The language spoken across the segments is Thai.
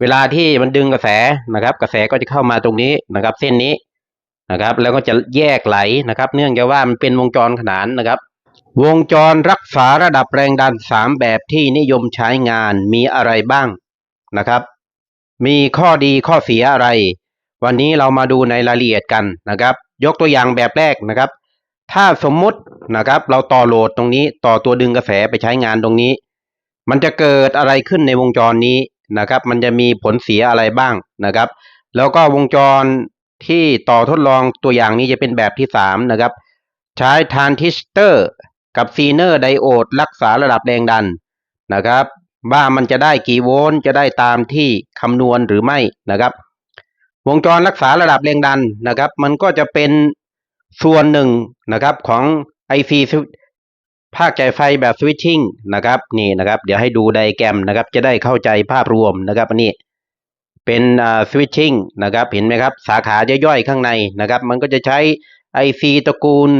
เวลาที่มันดึงกระแสนะครับ กระแสก็จะเข้ามาตรงนี้นะครับ เส้นนี้นะครับ แล้วก็จะแยกไหลนะครับ เนื่องจากว่ามันเป็นวงจรขนานนะครับ วงจรรักษาระดับแรงดันสามแบบที่นิยมใช้งานมีอะไรบ้างนะครับ มีข้อดีข้อเสียอะไร วันนี้เรามาดูในรายละเอียดกันนะครับ ยกตัวอย่างแบบแรกนะครับ ถ้าสมมุตินะครับ เราต่อโหลดตรงนี้ต่อตัวดึงกระแสไปใช้งานตรงนี้ มันจะเกิดอะไรขึ้นในวงจรนี้ นะครับ มันจะมีผลเสียอะไรบ้างนะครับ แล้วก็วงจรที่ต่อทดลองตัวอย่างนี้จะเป็นแบบที่สามนะครับ ใช้ทรานซิสเตอร์กับซีเนอร์ไดโอดรักษาระดับแรงดันนะครับ ว่ามันจะได้กี่โวลต์จะได้ตามที่คำนวณหรือไม่นะครับ วงจรรักษาระดับแรงดันนะครับ มันก็จะเป็นส่วนหนึ่งนะครับของ IC ภาคจ่ายไฟแบบสวิตชิ่งนะครับนี่นะครับเดี๋ยวให้ดูไดแกรมนะครับจะได้เข้าใจภาพรวมนะครับอันนี้เป็นสวิตชิ่งนะครับเห็นไหมครับสาขาย่อยๆข้างในนะครับมันก็จะใช้ IC ตระกูล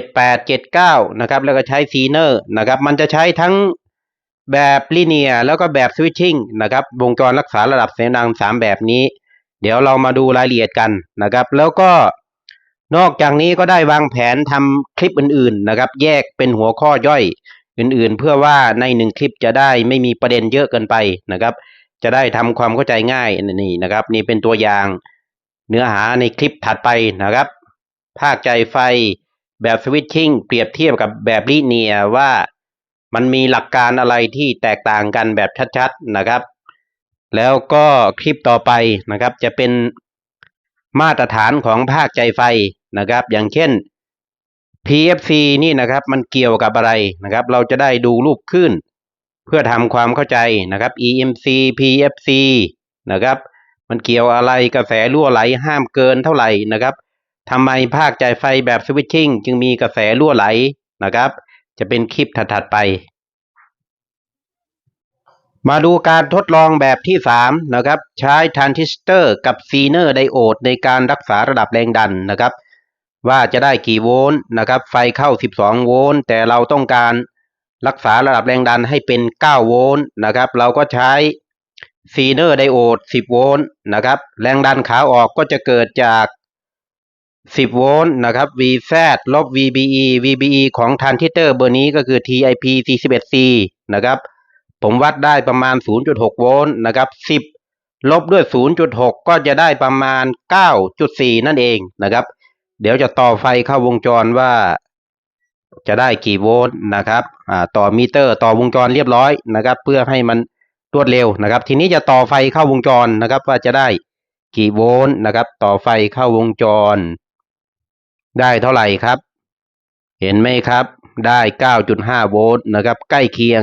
7879นะครับแล้วก็ใช้ซีเนอร์นะครับมันจะใช้ทั้งแบบลิเนียแล้วก็แบบสวิตชิ่งนะครับวงจรรักษาระดับเสียงดังสามแบบนี้ เดี๋ยวเรามาดูรายละเอียดกันนะครับแล้วก็ นอกจากนี้ก็ได้วางแผนทำคลิปอื่นๆนะครับ แยกเป็นหัวข้อย่อยอื่นๆ เพื่อว่าในหนึ่งคลิปจะได้ไม่มีประเด็นเยอะเกินไปนะครับ จะได้ทำความเข้าใจง่ายนี่นะครับ นี่เป็นตัวอย่างเนื้อหาในคลิปถัดไปนะครับ ภาคใจไฟแบบสวิตชิ่งเปรียบเทียบกับแบบลิเนียว่ามันมีหลักการอะไรที่แตกต่างกันแบบชัดๆนะครับ แล้วก็คลิปต่อไปนะครับ จะเป็นมาตรฐานของภาคใจไฟ นะครับ อย่างเช่น PFC นี่นะครับ มันเกี่ยวกับอะไรนะครับ เราจะได้ดูรูปขึ้น เพื่อทำความเข้าใจนะครับ EMC PFC นะครับ มันเกี่ยวอะไรกระแสรั่วไหลห้ามเกินเท่าไหร่นะครับทำไมภาคจ่ายไฟแบบสวิตชิ่งจึงมีกระแสรั่วไหลนะครับ จะเป็นคลิปถัดๆไป มาดูการทดลองแบบที่สามนะครับ ใช้ทรานซิสเตอร์กับซีเนอร์ไดโอดในการรักษาระดับแรงดันนะครับ ว่าจะได้กี่โวลต์นะครับ ไฟเข้า 12 โวลต์แต่เราต้องการรักษาระดับแรงดันให้เป็น 9 โวลต์นะครับ เราก็ใช้ซีเนอร์ไดโอด 10 โวลต์นะครับ แรงดันขาออกก็จะเกิดจาก 10 โวลต์นะครับ VZ ลบ VBE VBE ของทรานซิสเตอร์เบอร์นี้ก็คือ TIP C11C นะครับ ผมวัดได้ประมาณ 0.6 โวลต์นะครับ 10 ลบด้วย 0.6 ก็จะได้ประมาณ 9.4 นั่นเองนะครับ เดี๋ยวจะต่อไฟเข้าวงจรว่าจะได้กี่โวลต์นะครับต่อมิเตอร์ต่อวงจรเรียบร้อยนะครับ เพื่อให้มันรวดเร็วนะครับ ทีนี้จะต่อไฟเข้าวงจรนะครับ ว่าจะได้กี่โวลต์นะครับ ต่อไฟเข้าวงจร ได้เท่าไหร่ครับ เห็นไหมครับ ได้9.5โวลต์นะครับ ใกล้เคียง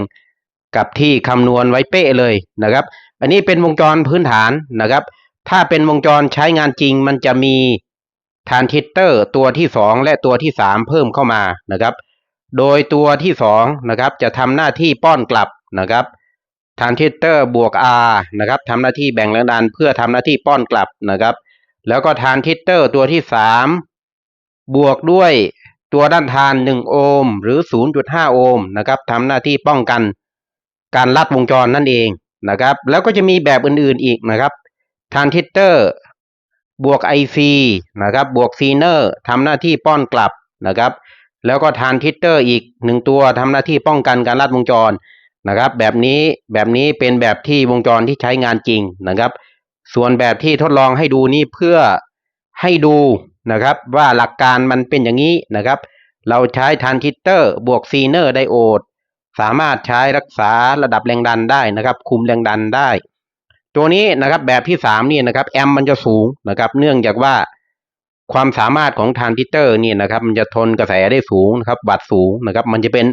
กับที่คำนวณไว้เป๊ะเลยนะครับ อันนี้เป็นวงจรพื้นฐานนะครับ ถ้าเป็นวงจรใช้งานจริงมันจะมี ทรานซิสเตอร์ตัวที่สองและตัวที่สามเพิ่มเข้ามานะครับ โดยตัวที่สองนะครับจะทำหน้าที่ป้อนกลับนะครับทรานซิสเตอร์บวก R นะครับทำหน้าที่แบ่งแรงดันเพื่อทำหน้าที่ป้อนกลับนะครับ แล้วก็ทรานซิสเตอร์ตัวที่สามบวกด้วยตัวด้านทาน 1 โอห์มหรือ 0.5 โอห์มนะครับทำหน้าที่ป้องกันการลัดวงจรนั่นเองนะครับ แล้วก็จะมีแบบอื่นๆอีกนะครับทรานซิสเตอร์ บวก IC นะครับบวกซีเนอร์ทำหน้าที่ป้อนกลับนะครับ แล้วก็ทานซิสเตอร์อีกหนึ่งตัวทำหน้าที่ป้องกันการลัดวงจรนะครับ แบบนี้แบบนี้เป็นแบบที่วงจรที่ใช้งานจริงนะครับ ส่วนแบบที่ทดลองให้ดูนี่เพื่อให้ดูนะครับ ว่าหลักการมันเป็นอย่างนี้นะครับ เราใช้ทานซิสเตอร์บวกซีเนอร์ไดโอดสามารถใช้รักษาระดับแรงดันได้นะครับ คุมแรงดันได้ ตัวนี้นะครับแบบที่สามนี่นะครับแอมมันจะสูงนะครับ เนื่องจากว่าความสามารถของทรานซิสเตอร์นี่นะครับ มันจะทนกระแสได้สูงนะครับ วัตต์สูงนะครับ มันจะเป็น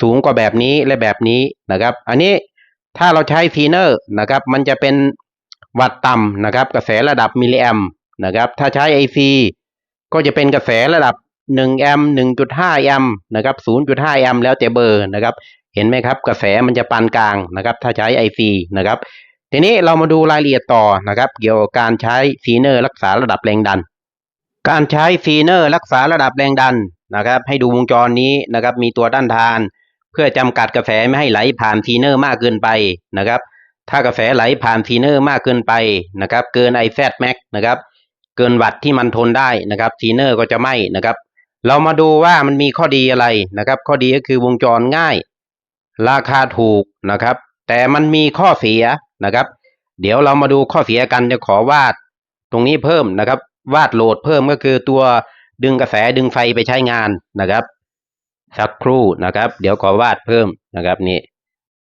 สูงกว่าแบบนี้และแบบนี้นะครับ อันนี้ถ้าเราใช้ซีเนอร์นะครับ มันจะเป็นวัตต์ต่ำนะครับ กระแสระดับมิลลิแอมนะครับ ถ้าใช้ IC ก็จะเป็นกระแสระดับ1แอมป์1.5แอมป์นะครับ0.5แอมป์แล้วแต่เบอร์นะครับ เห็นไหมครับ กระแสมันจะปานกลางนะครับ ถ้าใช้ IC นะครับ ทีนี้เรามาดูรายละเอียดต่อนะครับ เกี่ยวกับการใช้ซีเนอร์รักษาระดับแรงดัน การใช้ซีเนอร์รักษาระดับแรงดันนะครับ ให้ดูวงจรนี้นะครับมีตัวด้านทาน เพื่อจำกัดกระแสไม่ให้ไหลผ่านซีเนอร์มากเกินไปนะครับ ถ้ากระแสไหลผ่านซีเนอร์มากเกินไปนะครับ เกิน i z max นะครับ เกินวัตต์ที่มันทนได้นะครับซีเนอร์ก็จะไหม้นะครับ เรามาดูว่ามันมีข้อดีอะไรนะครับ ข้อดีก็คือวงจรง่าย ราคาถูกนะครับ แต่มันมีข้อเสีย นะครับ เดี๋ยวเรามาดูข้อเสียกันจะขอวาดตรงนี้เพิ่มนะครับ วาดโหลดเพิ่มก็คือตัวดึงกระแสดึงไฟไปใช้งานนะครับสักครู่นะครับ เดี๋ยวขอวาดเพิ่มนะครับนี่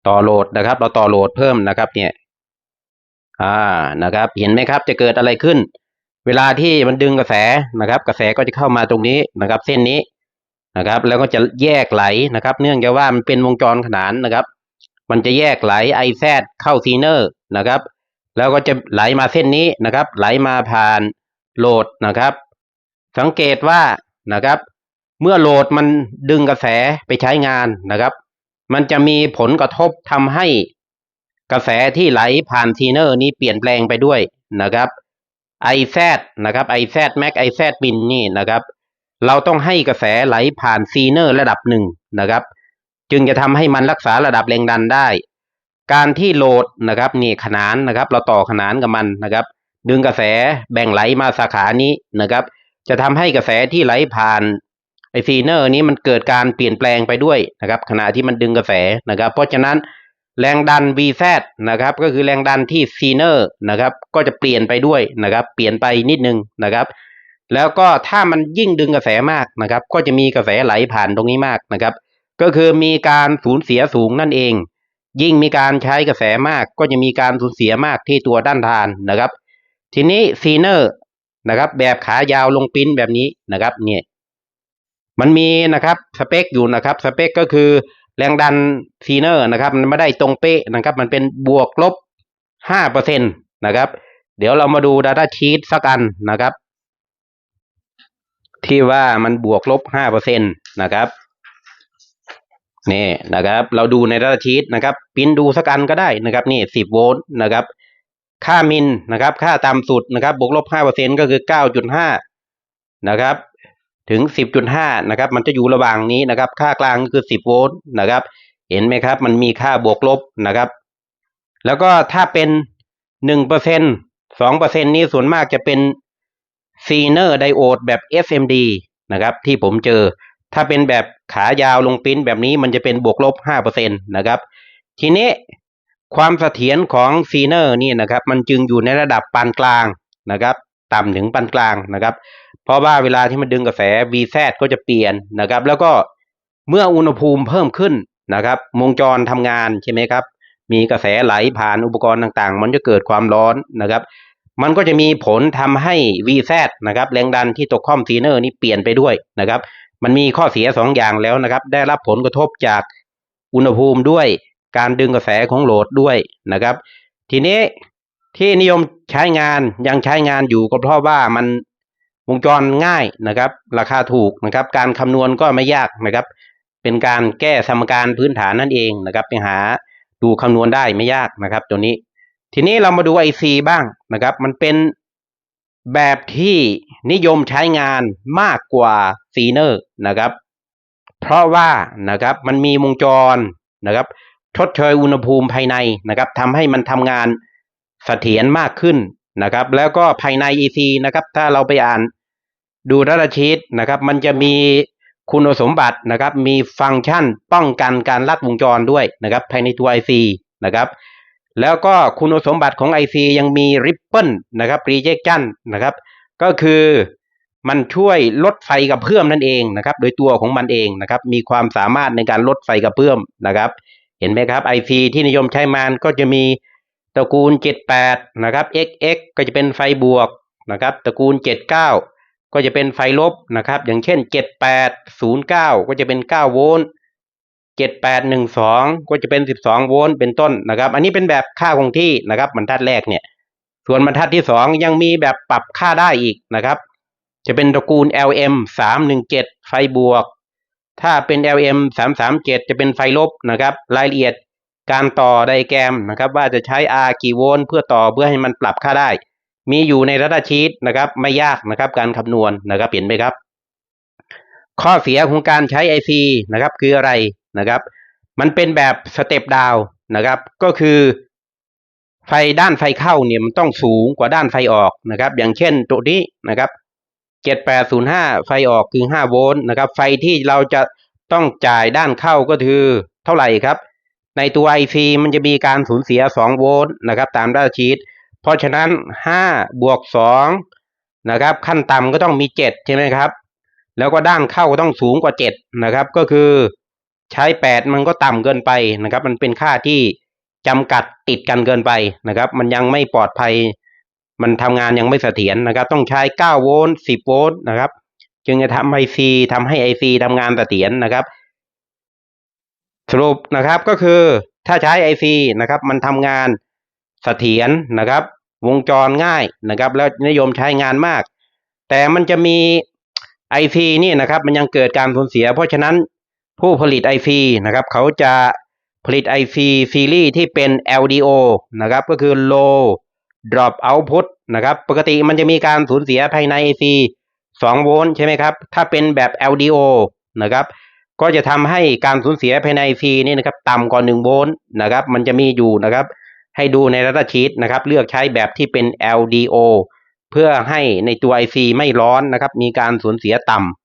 ต่อโหลดนะครับ เราต่อโหลดเพิ่มนะครับ เนี่ยอ่านะครับ เห็นไหมครับจะเกิดอะไรขึ้น เวลาที่มันดึงกระแสนะครับ กระแสก็จะเข้ามาตรงนี้นะครับ เส้นนี้นะครับ แล้วก็จะแยกไหลนะครับ เนื่องจากว่ามันเป็นวงจรขนานนะครับ มันจะแยกไหลไอแซเข้าซีเนอร์นะครับ แล้วก็จะไหลมาเส้นนี้นะครับ ไหลมาผ่านโหลดนะครับ สังเกตว่านะครับ เมื่อโหลดมันดึงกระแสไปใช้งานนะครับ มันจะมีผลกระทบทำให้กระแสที่ไหลผ่านซีเนอร์นี้เปลี่ยนแปลงไปด้วยนะครับไอแซดนะครับไอแซดแม็กไอแซดบินนี่นะครับ เราต้องให้กระแสไหลผ่านซีเนอร์ระดับหนึ่งนะครับ จึงจะทำให้มันรักษาระดับแรงดันได้ การที่โหลดนะครับนี่ขนานนะครับ เราต่อขนานกับมันนะครับ ดึงกระแสแบ่งไหลมาสาขานี้นะครับ จะทำให้กระแสที่ไหลผ่านไอซีเนอร์นี้มันเกิดการเปลี่ยนแปลงไปด้วยนะครับ ขณะที่มันดึงกระแสนะครับ เพราะฉะนั้นแรงดัน VZ นะครับ ก็คือแรงดันที่ซีเนอร์นะครับ ก็จะเปลี่ยนไปด้วยนะครับ เปลี่ยนไปนิดนึงนะครับ แล้วก็ถ้ามันยิ่งดึงกระแสมากนะครับ ก็จะมีกระแสไหลผ่านตรงนี้มากนะครับ ก็คือมีการสูญเสียสูงนั่นเอง ยิ่งมีการใช้กระแสมากก็จะมีการสูญเสียมากที่ตัวด้านทานนะครับ ทีนี้ซีเนอร์นะครับแบบขายาวลงปิ้นแบบนี้นะครับเนี่ยมันมีนะครับสเปคอยู่นะครับสเปคก็คือแรงดันซีเนอร์นะครับ มันไม่ได้ตรงเป๊ะนะครับ มันเป็นบวกลบห้าเปอร์เซ็นตนะครับ เดี๋ยวเรามาดู Data Sheet สักอันนะครับ ที่ว่ามันบวกลบห้าเปอร์เซ็นตนะครับ นี่นะครับ เราดูใน Data Sheet นะครับพิมพ์ดูสักอันก็ได้นะครับ นี่สิบโวลต์นะครับ ค่ามินนะครับ ค่าต่ำสุดนะครับ บวกลบห้าเปอร์เซ็นก็คือเก้าจุดห้านะครับ ถึงสิบจุดห้านะครับ มันจะอยู่ระหว่างนี้นะครับ ค่ากลางก็คือสิบโวลต์นะครับ เห็นไหมครับ มันมีค่าบวกลบนะครับ แล้วก็ถ้าเป็นหนึ่งเปอร์เซ็นสองเปอร์เซ็นนี้ส่วนมากจะเป็นซีเนอร์ไดโอดแบบ SMD นะครับ ที่ผมเจอ ถ้าเป็นแบบขายาวลงปิ้นแบบนี้มันจะเป็นบวกลบห้าเปอร์เซ็นตนะครับทีนี้ความเสถียรของซีเนอร์นี่นะครับมันจึงอยู่ในระดับปานกลางนะครับต่ำถึงปานกลางนะครับ เพราะว่าเวลาที่มันดึงกระแส VZ ก็จะเปลี่ยนนะครับ แล้วก็เมื่ออุณหภูมิเพิ่มขึ้นนะครับวงจรทำงานใช่ไหมครับ มีกระแสไหลผ่านอุปกรณ์ต่างๆ มันจะเกิดความร้อนนะครับ มันก็จะมีผลทำให้ VZ นะครับแรงดันที่ตกข้อมซีเนอร์นี่เปลี่ยนไปด้วยนะครับ มันมีข้อเสียสองอย่างแล้วนะครับ ได้รับผลกระทบจากอุณหภูมิด้วยการดึงกระแสของโหลดด้วยนะครับ ทีนี้ที่นิยมใช้งานยังใช้งานอยู่ก็เพราะว่ามันวงจรง่ายนะครับ ราคาถูกนะครับ การคำนวณก็ไม่ยากนะครับ เป็นการแก้สมการพื้นฐานนั่นเองนะครับ ไปหาดูคำนวณได้ไม่ยากนะครับ ตัวนี้ ทีนี้เรามาดู IC บ้างนะครับ มันเป็นแบบที่ นิยมใช้งานมากกว่าซีเนอร์นะครับ เพราะว่านะครับมันมีวงจรนะครับชดเชยอุณหภูมิภายในนะครับทำให้มันทำงานเสถียรมากขึ้นนะครับ แล้วก็ภายใน EC นะครับ ถ้าเราไปอ่านดูดัตชีตนะครับ มันจะมีคุณสมบัตินะครับ มีฟังก์ชันป้องกันการลัดวงจรด้วยนะครับ ภายในตัว IC นะครับ แล้วก็คุณสมบัติของ IC ยังมี Ripple นะครับ Rejection นะครับ ก็คือมันช่วยลดไฟกับเพื่อมนั่นเองนะครับ โดยตัวของมันเองนะครับ มีความสามารถในการลดไฟกับเพื่อมนะครับ เห็นไหมครับ IC ที่นิยมใช้มานก็จะมีตระกูล 78 นะครับ XX ก็จะเป็นไฟบวกนะครับ ตระกูล 79 ก็จะเป็นไฟลบนะครับ อย่างเช่น 7809 ก็จะเป็น 9 โวลต์7812 ก็จะเป็น 12 โวลต์เป็นต้นนะครับ อันนี้เป็นแบบค่าคงที่นะครับบรรทัดแรกเนี่ย ส่วนบรรทัดที่ 2 ยังมีแบบปรับค่าได้อีกนะครับ จะเป็นตระกูล LM 317ไฟบวก ถ้าเป็น LM 337จะเป็นไฟลบนะครับ รายละเอียดการต่อไดแกรมนะครับ ว่าจะใช้ R กี่โวลต์เพื่อต่อเพื่อให้มันปรับค่าได้ มีอยู่ในรัตชีตนะครับ ไม่ยากนะครับการคำนวณนะครับเห็นไหมครับ ข้อเสียของการใช้ IC นะครับคืออะไรนะครับ มันเป็นแบบสเต็ปดาวนะครับ ก็คือ ไฟด้านไฟเข้าเนี่ยมันต้องสูงกว่าด้านไฟออกนะครับ อย่างเช่นตัวนี้นะครับ7805ไฟออกคือ5โวลต์นะครับ ไฟที่เราจะต้องจ่ายด้านเข้าก็คือเท่าไหร่ครับ ในตัว IC มันจะมีการสูญเสีย2โวลต์นะครับ ตามด้านชีตเพราะฉะนั้น5บวก2นะครับ ขั้นต่ำก็ต้องมี7ใช่ไหมครับ แล้วก็ด้านเข้าก็ต้องสูงกว่า7นะครับ ก็คือใช้8มันก็ต่ำเกินไปนะครับ มันเป็นค่าที่ จำกัดติดกันเกินไปนะครับ มันยังไม่ปลอดภัย มันทำงานยังไม่เสถียรนะครับ ต้องใช้ 9 โวลต์ 10 โวลต์นะครับ จึงจะทำ IC ทำให้ IC ทำงานเสถียรนะครับ สรุปนะครับก็คือถ้าใช้ IC นะครับ มันทำงานเสถียรนะครับ วงจรง่ายนะครับ แล้วนิยมใช้งานมาก แต่มันจะมี IC นี่นะครับ มันยังเกิดการสูญเสีย เพราะฉะนั้นผู้ผลิต IC นะครับ เขาจะ ผลิต IC ซีรีส์ที่เป็น LDO นะครับก็คือ low drop output นะครับปกติมันจะมีการสูญเสียภายใน IC 2 โวลต์ใช่ไหมครับ ถ้าเป็นแบบ LDO นะครับก็จะทำให้การสูญเสียภายใน IC นี่นะครับต่ำกว่า 1 โวลต์นะครับมันจะมีอยู่นะครับให้ดูในรัตชีตนะครับเลือกใช้แบบที่เป็น LDO เพื่อให้ในตัว IC ไม่ร้อนนะครับมีการสูญเสียต่ำ